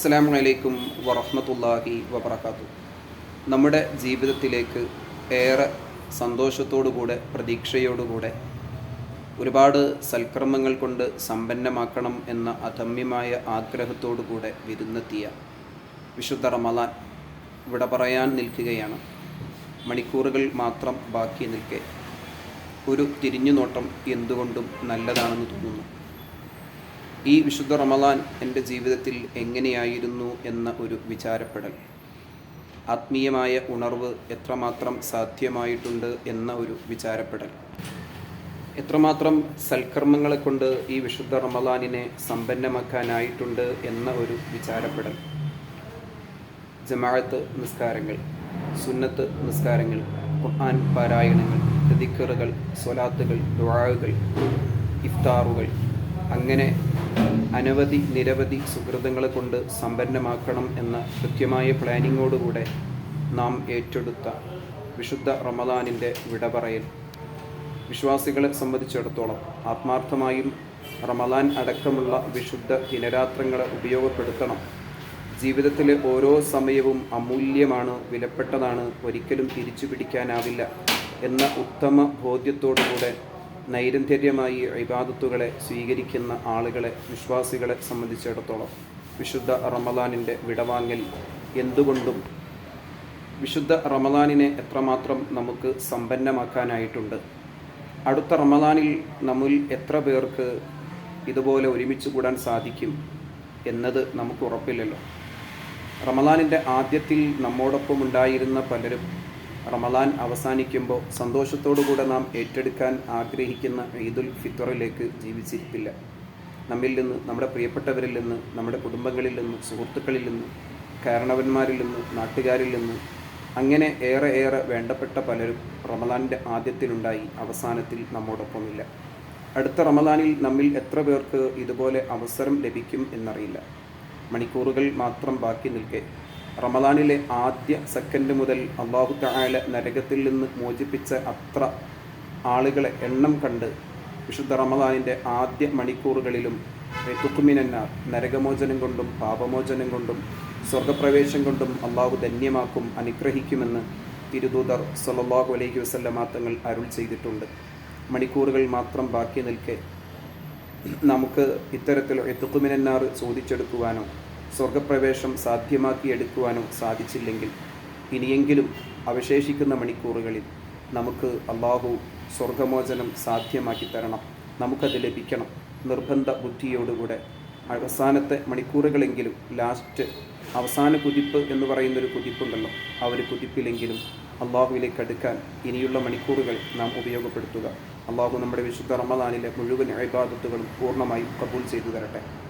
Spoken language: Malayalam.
അസ്സാം വലൈക്കും വറഹമത്തല്ലാഹി വബർക്കാത്തു നമ്മുടെ ജീവിതത്തിലേക്ക് ഏറെ സന്തോഷത്തോടുകൂടെ പ്രതീക്ഷയോടുകൂടെ ഒരുപാട് സൽക്രമങ്ങൾ കൊണ്ട് സമ്പന്നമാക്കണം എന്ന അധമ്യമായ ആഗ്രഹത്തോടുകൂടെ വിരുന്നെത്തിയ വിശുദ്ധ റമലാൻ ഇവിടെ പറയാൻ നിൽക്കുകയാണ്. മണിക്കൂറുകൾ മാത്രം ബാക്കി നിൽക്കെ. ഒരു തിരിഞ്ഞുനോട്ടം എന്തുകൊണ്ടും നല്ലതാണെന്ന് തോന്നുന്നു. ഈ വിശുദ്ധ റമലാൻ എന്റെ ജീവിതത്തിൽ എങ്ങനെയായിരുന്നു എന്ന ഒരു വിചാരപ്പെടൽ. ആത്മീയമായ ഉണർവ് എത്രമാത്രം സാധ്യമായിട്ടുണ്ട് എന്ന ഒരു വിചാരപ്പെടൽ. എത്രമാത്രം സൽക്കർമ്മങ്ങളെ കൊണ്ട് ഈ വിശുദ്ധ റമലാനിനെ സമ്പന്നമാക്കാനായിട്ടുണ്ട് എന്ന ഒരു വിചാരപ്പെടൽ. ജമാഅത്ത് നിസ്കാരങ്ങൾ സുന്നത്ത് നിസ്കാരങ്ങൾ ഖുർആൻ പാരായണങ്ങൾ ദിക്കറുകൾ സ്വലാത്തുകൾ ദുആകൾ ഇഫ്താറുകൾ അങ്ങനെ അനവധി നിരവധി സുഹൃതങ്ങളെ കൊണ്ട് സമ്പന്നമാക്കണം എന്ന കൃത്യമായ പ്ലാനിങ്ങോടുകൂടെ നാം ഏറ്റെടുത്ത വിശുദ്ധ റമദാനിന്റെ വിട പറയൽ വിശ്വാസികളെ സംബന്ധിച്ചിടത്തോളം ആത്മാർത്ഥമായും റമദാൻ അടക്കമുള്ള വിശുദ്ധ ദിനരാത്രങ്ങളെ ഉപയോഗപ്പെടുത്തണം. ജീവിതത്തിലെ ഓരോ സമയവും അമൂല്യമാണ് വിലപ്പെട്ടതാണ് ഒരിക്കലും തിരിച്ചു പിടിക്കാനാവില്ല എന്ന ഉത്തമ ബോധ്യത്തോടുകൂടെ നൈരന്തര്യമായി ഇബാദത്തുകളെ സ്വീകരിക്കുന്ന ആളുകളെ വിശ്വാസികളെ സംബന്ധിച്ചിടത്തോളം വിശുദ്ധ റമദാനിന്റെ വിടവാങ്ങൽ എന്തുകൊണ്ടും വിശുദ്ധ റമദാനിനെ എത്രമാത്രം നമുക്ക് സമ്പന്നമാക്കാനായിട്ടുണ്ട്. അടുത്ത റമദാനിൽ നമ്മിൽ എത്ര പേർക്ക് ഇതുപോലെ ഒരുമിച്ച് കൂടാൻ സാധിക്കും എന്നത് നമുക്ക് ഉറപ്പില്ലല്ലോ. റമദാനിന്റെ ആദ്യത്തിൽ നമ്മോടൊപ്പം ഉണ്ടായിരുന്ന പലരും റമദാൻ അവസാനിക്കുമ്പോൾ സന്തോഷത്തോടുകൂടെ നാം ഏറ്റെടുക്കാൻ ആഗ്രഹിക്കുന്ന ഈദുൽ ഫിത്തറിലേക്ക് ജീവിച്ചിരിപ്പില്ല. നമ്മിൽ നിന്ന് നമ്മുടെ പ്രിയപ്പെട്ടവരിൽ നിന്ന് നമ്മുടെ കുടുംബങ്ങളിൽ നിന്ന് സുഹൃത്തുക്കളിൽ നിന്ന് കാരണവന്മാരിൽ നിന്ന് നാട്ടുകാരിൽ നിന്ന് അങ്ങനെ ഏറെ ഏറെ വേണ്ടപ്പെട്ട പലരും റമദാന്റെ ആദ്യത്തിലുണ്ടായി അവസാനത്തിൽ നമ്മോടൊപ്പമില്ല. അടുത്ത റമദാനിൽ നമ്മിൽ എത്ര പേർക്ക് ഇതുപോലെ അവസരം ലഭിക്കും എന്നറിയില്ല. മണിക്കൂറുകൾ മാത്രം ബാക്കി നിൽക്കെ റമദാനിലെ ആദ്യ സെക്കൻഡ് മുതൽ അള്ളാഹു തായാല നരകത്തിൽ നിന്ന് മോചിപ്പിച്ച അത്ര ആളുകളെ എണ്ണം കണ്ട് വിശുദ്ധ റമദാനിന്റെ ആദ്യ മണിക്കൂറുകളിലും തുക്കുമിനാർ നരകമോചനം കൊണ്ടും പാപമോചനം കൊണ്ടും സ്വർഗപ്രവേശം കൊണ്ടും അള്ളാഹു ധന്യമാക്കും അനുഗ്രഹിക്കുമെന്ന് തിരുദൂതർ സൊല്ലാഹു അലൈഹി വസ്ലമാ തങ്ങൾ അരുൾ ചെയ്തിട്ടുണ്ട്. മണിക്കൂറുകൾ മാത്രം ബാക്കി നിൽക്കെ നമുക്ക് ഇത്തരത്തിൽ എത്തുക്കുമിനാർ ചോദിച്ചെടുക്കുവാനോ സ്വർഗപ്രവേശം സാധ്യമാക്കിയെടുക്കുവാനോ സാധിച്ചില്ലെങ്കിൽ ഇനിയെങ്കിലും അവശേഷിക്കുന്ന മണിക്കൂറുകളിൽ നമുക്ക് അള്ളാഹു സ്വർഗമോചനം സാധ്യമാക്കി തരണം. നമുക്കത് ലഭിക്കണം. നിർബന്ധ ബുദ്ധിയോടുകൂടെ. അവസാനത്തെ മണിക്കൂറുകളെങ്കിലും ലാസ്റ്റ് അവസാന കുതിപ്പ് എന്ന് പറയുന്നൊരു കുതിപ്പുണ്ടല്ലോ. ആ ഒരു കുതിപ്പിലെങ്കിലും അള്ളാഹുവിലേക്ക് അടുക്കാൻ ഇനിയുള്ള മണിക്കൂറുകൾ നാം ഉപയോഗപ്പെടുത്തുക. അള്ളാഹു നമ്മുടെ വിശുദ്ധ റമദാനിലെ മുഴുവൻ അഭിബാധത്തുകളും പൂർണമായും കബൂൽ ചെയ്തു തരട്ടെ.